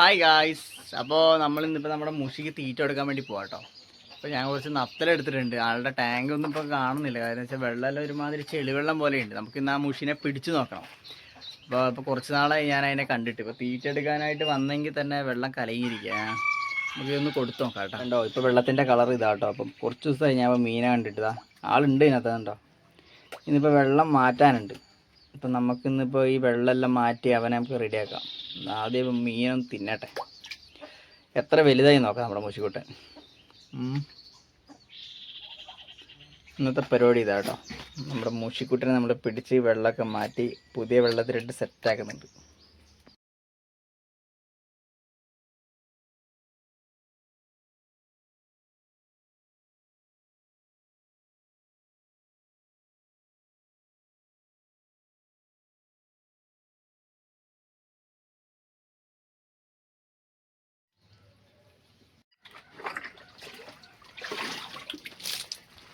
Hi guys അപ്പോൾ നമ്മൾ ഇന്നിപ്പോൾ നമ്മുടെ മുഷിക്ക് തീറ്റ എടുക്കാൻ വേണ്ടി പോകാം കേട്ടോ അപ്പോൾ ഞാൻ കുറച്ച് നത്തലെടുത്തിട്ടുണ്ട് ആളുടെ ടാങ്ക് ഒന്നും ഇപ്പോൾ കാണുന്നില്ല. കാരണം വെച്ചാൽ വെള്ളമെല്ലാം ഒരുമാതിരി ചെളിവെള്ളം പോലെയുണ്ട്. നമുക്ക് ഇന്ന് ആ മുഷിനെ പിടിച്ചു നോക്കണം. അപ്പോൾ ഇപ്പോൾ കുറച്ച് നാളായി ഞാൻ അതിനെ കണ്ടിട്ട്. ഇപ്പോൾ തീറ്റ എടുക്കാനായിട്ട് വന്നെങ്കിൽ തന്നെ വെള്ളം കലങ്ങിയിരിക്കുക നമുക്ക് ഇതൊന്ന് കൊടുത്തു നോക്കാം കേട്ടോ കണ്ടോ? ഇപ്പോൾ വെള്ളത്തിന്റെ കളർ ഇതാ കേട്ടോ അപ്പം കുറച്ച് ദിവസമായി ഞാൻ ഇപ്പോൾ മീനെ കണ്ടിട്ടതാ ആളുണ്ട് ഇതിനകത്ത് കണ്ടോ? ഇന്നിപ്പോൾ വെള്ളം മാറ്റാനുണ്ട്. ഇപ്പം നമുക്കിന്നിപ്പോൾ ഈ വെള്ളമെല്ലാം മാറ്റി അവനെ നമുക്ക് റെഡിയാക്കാം ആദ്യം മീനൊന്നും തിന്നട്ടെ. എത്ര വലുതായി നോക്കാം നമ്മുടെ മുഷിക്കുട്ടൻ. ഉം. ഇന്നത്തെ പരിപാടി ഇതാട്ടോ നമ്മുടെ മുഷിക്കുട്ടനെ നമ്മൾ പിടിച്ച് വെള്ളമൊക്കെ മാറ്റി പുതിയ വെള്ളത്തിലിട്ട് സെറ്റാക്കുന്നുണ്ട്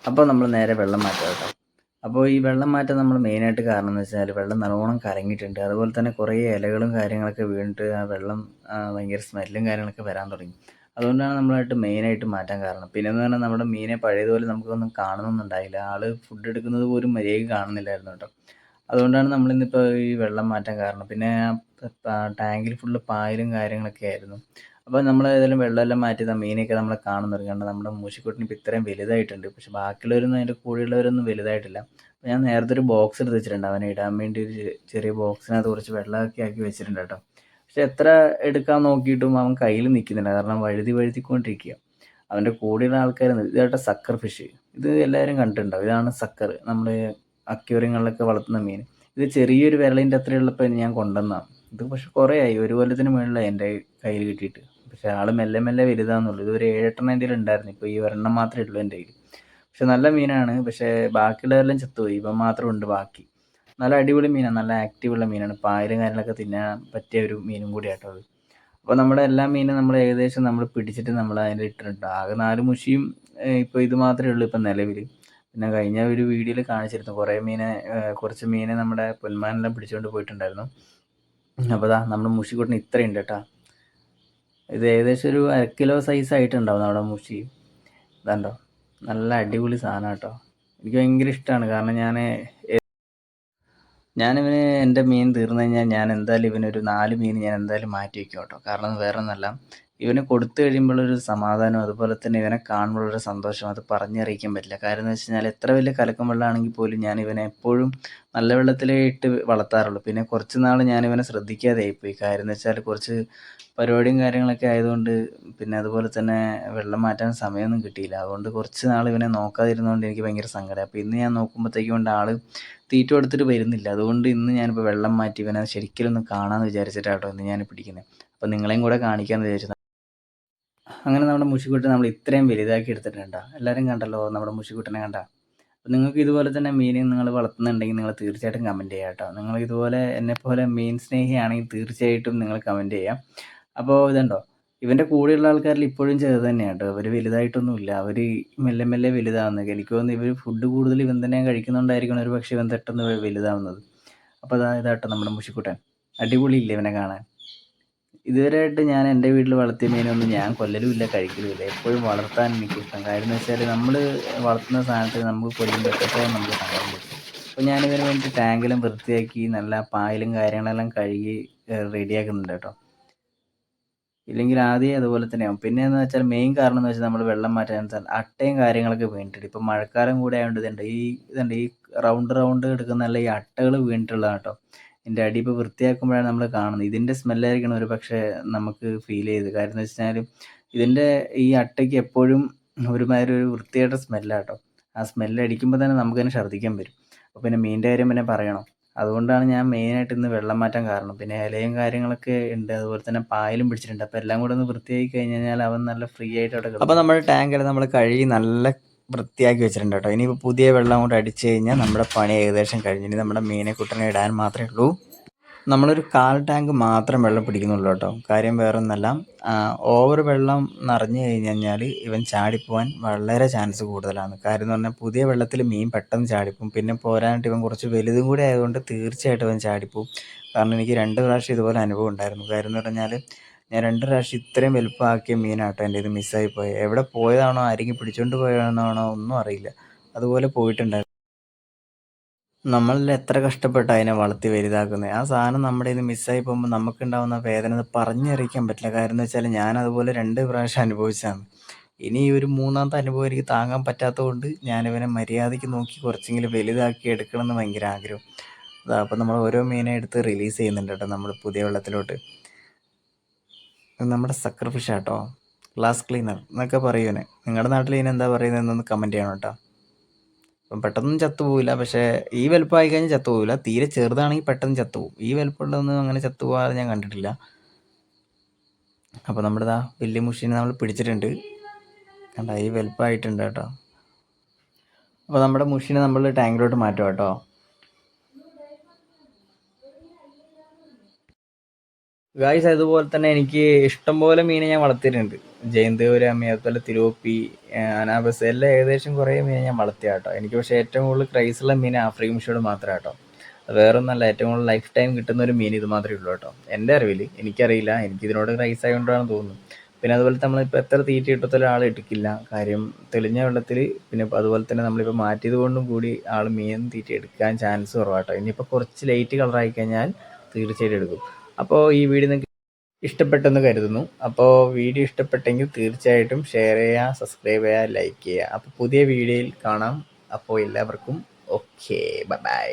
അപ്പോൾ നമ്മൾ നേരെ വെള്ളം മാറ്റാം കേട്ടോ. അപ്പോൾ ഈ വെള്ളം മാറ്റാൻ നമ്മൾ മെയിനായിട്ട് കാരണം എന്ന് വെച്ചാൽ വെള്ളം നല്ലോണം കറങ്ങിയിട്ടുണ്ട്. അതുപോലെ തന്നെ കുറേ ഇലകളും കാര്യങ്ങളൊക്കെ വീണിട്ട് ആ വെള്ളം ഭയങ്കര സ്മെല്ലും കാര്യങ്ങളൊക്കെ വരാൻ തുടങ്ങി. അതുകൊണ്ടാണ് നമ്മളായിട്ട് മെയിനായിട്ട് മാറ്റാൻ കാരണം. പിന്നെ എന്ന് പറഞ്ഞാൽ നമ്മുടെ മീനെ പഴയതുപോലെ നമുക്കൊന്നും കാണുന്നൊന്നുണ്ടായില്ല ആൾ ഫുഡ് എടുക്കുന്നത് പോലും മര്യാദയ്ക്ക് കാണുന്നില്ലായിരുന്നു കേട്ടോ. അതുകൊണ്ടാണ് നമ്മളിന്നിപ്പോൾ ഈ വെള്ളം മാറ്റാൻ കാരണം. പിന്നെ ടാങ്കിൽ ഫുള്ള് പായലും കാര്യങ്ങളൊക്കെ ആയിരുന്നു. അപ്പോൾ നമ്മൾ ഏതായാലും വെള്ളമെല്ലാം മാറ്റി മീനൊക്കെ നമ്മൾ കാണുന്നുണ്ട് കാരണം നമ്മുടെ മൂശിക്കുട്ടിന് ഇപ്പോൾ ഇത്രയും വലുതായിട്ടുണ്ട്. പക്ഷെ ബാക്കിയുള്ളവരൊന്നും അതിന്റെ കൂടെയുള്ളവരൊന്നും വലുതായിട്ടില്ല. അപ്പോൾ ഞാൻ നേരത്തെ ഒരു ബോക്സ് എടുത്ത് വെച്ചിട്ടുണ്ട്. അവനെ ഇടാൻ വേണ്ടി ഒരു ചെറിയ ബോക്സിനകത്ത് കുറച്ച് വെള്ളമൊക്കെ ആക്കി വെച്ചിട്ടുണ്ട് കേട്ടോ. പക്ഷെ എത്ര എടുക്കാൻ നോക്കിയിട്ടും അവൻ കയ്യിൽ നിൽക്കുന്നില്ല കാരണം വഴുതി വഴുതിക്കൊണ്ടിരിക്കുക. അവന്റെ കൂടെയുള്ള ആൾക്കാർ ഇതായിട്ട് സക്കർ ഫിഷ് ഇത് എല്ലാവരും കണ്ടിട്ടുണ്ടാവും. ഇതാണ് സക്കർ നമ്മൾ അക്യൂറിയങ്ങളിലൊക്കെ വളർത്തുന്ന മീൻ. ഇത് ചെറിയൊരു വിരലിന്റെ അത്രയുള്ളപ്പോൾ ഞാൻ കൊണ്ടുവന്നതാണ്. ഇത് പക്ഷെ കുറേ ആയി ഒരു കൊല്ലത്തിന് മുകളിലായി എന്റെ കയ്യിൽ കിട്ടിയിട്ട്. പക്ഷെ ആൾ മെല്ലെ മെല്ലെ വലുതാന്നുള്ളൂ. ഇത് ഒരു ഏഴെട്ടെണ്ണം എന്റെ ഉണ്ടായിരുന്നു. ഇപ്പോൾ ഈ ഒരെണ്ണം മാത്രമേ ഉള്ളൂ എന്റെ കയ്യിൽ പക്ഷെ നല്ല മീനാണ്. പക്ഷേ ബാക്കിയുള്ളവരെല്ലാം ചത്തുപോയി. ഇപ്പം മാത്രം ഉണ്ട് ബാക്കി. നല്ല അടിപൊളി മീനാണ് നല്ല ആക്റ്റീവുള്ള മീനാണ്. പായലും കാര്യങ്ങളൊക്കെ തിന്നാൻ പറ്റിയ ഒരു മീനും കൂടി ആട്ടോ അത്. അപ്പോൾ നമ്മുടെ എല്ലാ മീനും നമ്മൾ ഏകദേശം നമ്മൾ പിടിച്ചിട്ട് നമ്മൾ അതിൽ ഇട്ടിട്ടുണ്ട് ആകെ നാല് മുഷിയും ഇപ്പോൾ ഇത് മാത്രമേ ഉള്ളൂ ഇപ്പം നിലവിൽ പിന്നെ കഴിഞ്ഞ ഒരു വീഡിയോയിൽ കാണിച്ചിരുന്നു. കുറേ മീനെ കുറച്ച് മീനെ നമ്മുടെ പൊന്മാനെല്ലാം പിടിച്ചുകൊണ്ട് പോയിട്ടുണ്ടായിരുന്നു. അപ്പോൾ നമ്മൾ നമ്മുടെ മുഷിക്കൂട്ടിന് ഇത്രയുണ്ട് കേട്ടോ. ഇത് ഏകദേശം ഒരു അര കിലോ സൈസ് ആയിട്ടുണ്ടാവും നമ്മുടെ മുഷി. ഇതാണ്ടോ? നല്ല അടിപൊളി സാധനം കേട്ടോ. എനിക്ക് ഭയങ്കര ഇഷ്ടമാണ് കാരണം ഞാൻ ഞാനിവന് എന്റെ മീൻ തീർന്നു കഴിഞ്ഞാൽ ഞാൻ എന്തായാലും ഇവനൊരു നാല് മീൻ ഞാൻ എന്തായാലും മാറ്റി വയ്ക്കും കേട്ടോ. കാരണം വേറെ ഒന്നല്ല ഇവന് കൊടുത്തു കഴിയുമ്പോഴൊരു സമാധാനം അതുപോലെ തന്നെ ഇവനെ കാണുമ്പോഴൊരു സന്തോഷം അത് പറഞ്ഞറിയിക്കാൻ പറ്റില്ല. കാരണം എന്ന് വെച്ച് കഴിഞ്ഞാൽ എത്ര വലിയ കലക്കം വെള്ളമാണെങ്കിൽ പോലും ഞാൻ ഇവനെ എപ്പോഴും നല്ല വെള്ളത്തിലേ ഇട്ട് വളർത്താറുള്ളൂ. പിന്നെ കുറച്ച് നാൾ ഞാൻ ഇവനെ ശ്രദ്ധിക്കാതെ ആയിപ്പോയി. കാര്യം എന്ന് വെച്ചാൽ കുറച്ച് പരിപാടിയും കാര്യങ്ങളൊക്കെ ആയതുകൊണ്ട് പിന്നെ അതുപോലെ തന്നെ വെള്ളം മാറ്റാൻ സമയമൊന്നും കിട്ടിയില്ല. അതുകൊണ്ട് കുറച്ച് നാൾ ഇവനെ നോക്കാതിരുന്നതുകൊണ്ട് എനിക്ക് ഭയങ്കര സങ്കടം അപ്പോൾ ഇന്ന് ഞാൻ നോക്കുമ്പോഴത്തേക്കും കൊണ്ട് ആൾ തീറ്റ കൊടുത്തിട്ട് വരുന്നില്ല. അതുകൊണ്ട് ഇന്ന് ഞാനിപ്പോൾ വെള്ളം മാറ്റി ഇവനെ ശരിക്കലൊന്ന് കാണാമെന്ന് വിചാരിച്ചിട്ടാട്ടോ ഇന്ന് ഞാൻ പിടിക്കുന്നത് അപ്പോൾ നിങ്ങളെയും കൂടെ കാണിക്കാമെന്ന് വിചാരിച്ചു. അങ്ങനെ നമ്മുടെ മുഷിക്കുട്ടനെ നമ്മൾ ഇത്രയും വലുതാക്കി എടുത്തിട്ടുണ്ട്? എല്ലാവരും കണ്ടല്ലോ നമ്മുടെ മുഷിക്കുട്ടനെ കണ്ട. അപ്പോൾ നിങ്ങൾക്ക് ഇതുപോലെ തന്നെ മീനെ നിങ്ങൾ വളർത്തുന്നുണ്ടെങ്കിൽ നിങ്ങൾ തീർച്ചയായിട്ടും കമന്റ് ചെയ്യാം കേട്ടോ. നിങ്ങൾ ഇതുപോലെ എന്നെപ്പോലെ മീൻ സ്നേഹിയാണെങ്കിൽ തീർച്ചയായിട്ടും നിങ്ങൾ കമന്റ് ചെയ്യാം. അപ്പോൾ ഇതുണ്ടോ? ഇവന്റെ കൂടെയുള്ള ആൾക്കാരിൽ ഇപ്പോഴും ചെറുത് തന്നെയാണ് കേട്ടോ. അവർ വലുതായിട്ടൊന്നുമില്ല. അവർ മെല്ലെ മെല്ലെ വലുതാവുന്നത്. എനിക്ക് തോന്നുന്നു ഇവർ ഫുഡ് കൂടുതൽ ഇവൻ തന്നെ കഴിക്കുന്നുണ്ടായിരിക്കണം. ഒരു പക്ഷേ ഇവൻ പെട്ടെന്ന് വലുതാവുന്നത്. അപ്പോൾ അതാ ഇതാട്ടോ നമ്മുടെ മുഷിക്കുട്ടൻ. അടിപൊളിയില്ലേ ഇവനെ കാണാൻ? ഇതുവരെയായിട്ട് ഞാൻ എന്റെ വീട്ടിൽ വളർത്തിയ മീനൊന്നും ഞാൻ കൊല്ലലുമില്ല കഴിക്കലുമില്ല. എപ്പോഴും വളർത്താൻ എനിക്കിഷ്ടം കാര്യം എന്ന് വെച്ചാൽ നമ്മൾ വളർത്തുന്ന സാധനത്തിൽ നമുക്ക് കൊല്ലുമ്പോൾ എത്രത്തോളം നമുക്ക് സങ്കടം പറ്റും. അപ്പോൾ ഞാനിതിന് വേണ്ടി ടാങ്കെല്ലാം വൃത്തിയാക്കി നല്ല പായലും കാര്യങ്ങളെല്ലാം കഴുകി റെഡിയാക്കുന്നുണ്ട് കേട്ടോ. ഇല്ലെങ്കിൽ ആദ്യം അതുപോലെ തന്നെയാവും പിന്നെ എന്ന് വെച്ചാൽ മെയിൻ കാരണം എന്ന് വെച്ചാൽ നമ്മൾ വെള്ളം മാറ്റാൻ അട്ടയും കാര്യങ്ങളൊക്കെ വീണിട്ടുണ്ട്. ഇപ്പം മഴക്കാലം കൂടെ ആയതുകൊണ്ട് ഇതുണ്ട്. ഈ ഇതുണ്ട്. ഈ റൗണ്ട് റൗണ്ട് എടുക്കുന്നല്ല ഈ അട്ടകൾ വീണിട്ടുള്ളതാണ് കേട്ടോ. ഇതിന്റെ അടിപ്പ് ഇപ്പോൾ വൃത്തിയാക്കുമ്പോഴാണ് നമ്മൾ കാണുന്നത്. ഇതിന്റെ സ്മെല്ലായിരിക്കണം ഒരു പക്ഷേ നമുക്ക് ഫീൽ ചെയ്ത്. കാര്യം എന്ന് വെച്ചാൽ ഇതിന്റെ ഈ അട്ടയ്ക്ക് എപ്പോഴും ഒരുമാതിരി ഒരു വൃത്തിയായിട്ട് സ്മെല്ലാട്ടോ ആ സ്മെല്ല് അടിക്കുമ്പോൾ തന്നെ നമുക്ക് തന്നെ ഛർദ്ദിക്കാൻ വരും. അപ്പോൾ പിന്നെ മീനിന്റെ കാര്യം പിന്നെ പറയണം. അതുകൊണ്ടാണ് ഞാൻ മെയിനായിട്ട് ഇന്ന് വെള്ളം മാറ്റാൻ കാരണം. പിന്നെ ഇലയും കാര്യങ്ങളൊക്കെ ഉണ്ട് അതുപോലെ തന്നെ പായലും പിടിച്ചിട്ടുണ്ട്. അപ്പോൾ എല്ലാം കൂടെ ഒന്ന് വൃത്തിയാക്കി കഴിഞ്ഞ് കഴിഞ്ഞാൽ അവൻ നല്ല ഫ്രീ ആയിട്ട് അവിടെ അപ്പോൾ നമ്മുടെ ടാങ്കിൽ നമ്മൾ കഴുകി നല്ല വൃത്തിയാക്കി വെച്ചിട്ടുണ്ട് കേട്ടോ. ഇനിയിപ്പോൾ പുതിയ വെള്ളം കൂടെ അടിച്ചു കഴിഞ്ഞാൽ നമ്മുടെ പണി ഏകദേശം കഴിഞ്ഞ്. ഇനി നമ്മുടെ മീനെ കുട്ടനെ ഇടാൻ മാത്രമേ ഉള്ളൂ. നമ്മളൊരു കാൽ ടാങ്ക് മാത്രം വെള്ളം പിടിക്കുന്നുള്ളൂ കേട്ടോ. കാര്യം വേറെ ഒന്നല്ല ഓവർ വെള്ളം നിറഞ്ഞു കഴിഞ്ഞ് കഴിഞ്ഞാൽ ഇവൻ ചാടിപ്പോവാൻ വളരെ ചാൻസ് കൂടുതലാണ്. കാര്യം എന്ന് പറഞ്ഞാൽ പുതിയ വെള്ളത്തിൽ മീൻ പെട്ടെന്ന് ചാടിപ്പോവും. പിന്നെ പോരാനായിട്ട് ഇവൻ കുറച്ച് വലുതും കൂടി ആയതുകൊണ്ട് തീർച്ചയായിട്ടും ഇവൻ ചാടിപ്പോവും. കാരണം എനിക്ക് രണ്ട് പ്രാവശ്യം ഇതുപോലെ അനുഭവം ഉണ്ടായിരുന്നു. കാര്യം എന്ന് പറഞ്ഞാൽ ഞാൻ രണ്ട് പ്രാവശ്യം ഇത്രയും വലുപ്പമാക്കിയ മീനാട്ടോ എന്റെ ഇത് മിസ്സായി പോയത് എവിടെ പോയതാണോ ആരെങ്കിലും പിടിച്ചോണ്ട് പോയതാണോ ഒന്നും അറിയില്ല. അതുപോലെ പോയിട്ടുണ്ടായിരുന്നു. നമ്മൾ എത്ര കഷ്ടപ്പെട്ട് അതിനെ വളർത്തി വലുതാക്കുന്നത് ആ സാധനം നമ്മുടെ ഇത് മിസ്സായി പോകുമ്പോൾ നമുക്കുണ്ടാവുന്ന വേദന പറഞ്ഞറിയിക്കാൻ പറ്റില്ല. കാര്യം എന്ന് വെച്ചാൽ ഞാൻ അതുപോലെ രണ്ട് പ്രാവശ്യം അനുഭവിച്ചതാണ്. ഇനി ഈ ഒരു മൂന്നാമത്തെ അനുഭവം എനിക്ക് താങ്ങാൻ പറ്റാത്തതുകൊണ്ട് ഞാനിവനെ മര്യാദയ്ക്ക് നോക്കി കുറച്ചെങ്കിലും വലുതാക്കി എടുക്കണം എന്ന് ഭയങ്കര ആഗ്രഹം. അതാ അപ്പം നമ്മൾ ഓരോ മീനെ എടുത്ത് റിലീസ് ചെയ്യുന്നുണ്ട് കേട്ടോ നമ്മൾ പുതിയ വെള്ളത്തിലോട്ട്. നമ്മുടെ സക്കർ ഫിഷ് ആട്ടോ. ഗ്ലാസ് ക്ലീനർ എന്നൊക്കെ പറയുവനെ നിങ്ങളുടെ നാട്ടിൽ ഇതിന് എന്താ പറയുന്നതെന്നൊന്ന് കമന്റ് ചെയ്യണം കേട്ടോ. അപ്പം പെട്ടെന്ന് ചത്തുപോകില്ല പക്ഷേ ഈ വലുപ്പമായി കഴിഞ്ഞാൽ ചത്തുപോകില്ല തീരെ ചെറുതാണെങ്കിൽ പെട്ടെന്ന് ചത്തുപോകും ഈ വലുപ്പമുള്ളതൊന്നും അങ്ങനെ ചത്തുപോകാതെ ഞാൻ കണ്ടിട്ടില്ല. അപ്പോൾ നമ്മുടെ ഇതാ വലിയ മുഷീനെ നമ്മൾ പിടിച്ചിട്ടുണ്ട്. കണ്ട ഈ വലുപ്പമായിട്ടുണ്ട് കേട്ടോ. അപ്പോൾ നമ്മുടെ മുഷീനെ നമ്മൾ ടാങ്കിലോട്ട് മാറ്റും കേട്ടോ. ഗായ്സ് അതുപോലെ തന്നെ എനിക്ക് ഇഷ്ടംപോലെ മീനെ ഞാൻ വളർത്തിയിട്ടുണ്ട്. ജയന്തപുരമി അതുപോലെ തിരുവപ്പി അനാബസ് എല്ലാം ഏകദേശം കുറേ മീനെ ഞാൻ വളർത്തിയ കേട്ടോ എനിക്ക് പക്ഷേ ഏറ്റവും കൂടുതൽ ക്രൈസുള്ള മീൻ ആഫ്രിക്കൻ ഷോഡ് മാത്രമേ കേട്ടോ വേറൊന്നല്ല ഏറ്റവും കൂടുതൽ ലൈഫ് ടൈം കിട്ടുന്ന ഒരു മീൻ ഇത് മാത്രമേ ഉള്ളൂ കേട്ടോ എന്റെ അറിവിൽ എനിക്കറിയില്ല എനിക്ക് ഇതിനോട് ക്രൈസ് ആയതുകൊണ്ടാണ് തോന്നുന്നു. പിന്നെ അതുപോലെ നമ്മളിപ്പോൾ എത്ര തീറ്റ ഇട്ടത്തിലും ആൾ എടുക്കില്ല. കാര്യം തെളിഞ്ഞ വെള്ളത്തിൽ പിന്നെ അതുപോലെ തന്നെ നമ്മളിപ്പോൾ മാറ്റിയത് കൊണ്ടും കൂടി ആൾ മീൻ തീറ്റ എടുക്കാൻ ചാൻസ് കുറവാട്ടോ ഇനിയിപ്പോൾ കുറച്ച് ലൈറ്റ് കളറായി കഴിഞ്ഞാൽ തീർച്ചയായിട്ടും എടുക്കും. അപ്പോൾ ഈ വീഡിയോ നിങ്ങൾക്ക് ഇഷ്ടപ്പെട്ടെന്ന് കരുതുന്നു. അപ്പോൾ വീഡിയോ ഇഷ്ടപ്പെട്ടെങ്കിൽ തീർച്ചയായിട്ടും ഷെയർ ചെയ്യുക സബ്സ്ക്രൈബ് ചെയ്യുക ലൈക്ക് ചെയ്യുക. അപ്പോൾ പുതിയ വീഡിയോയിൽ കാണാം. അപ്പോൾ എല്ലാവർക്കും ഓക്കെ ബൈ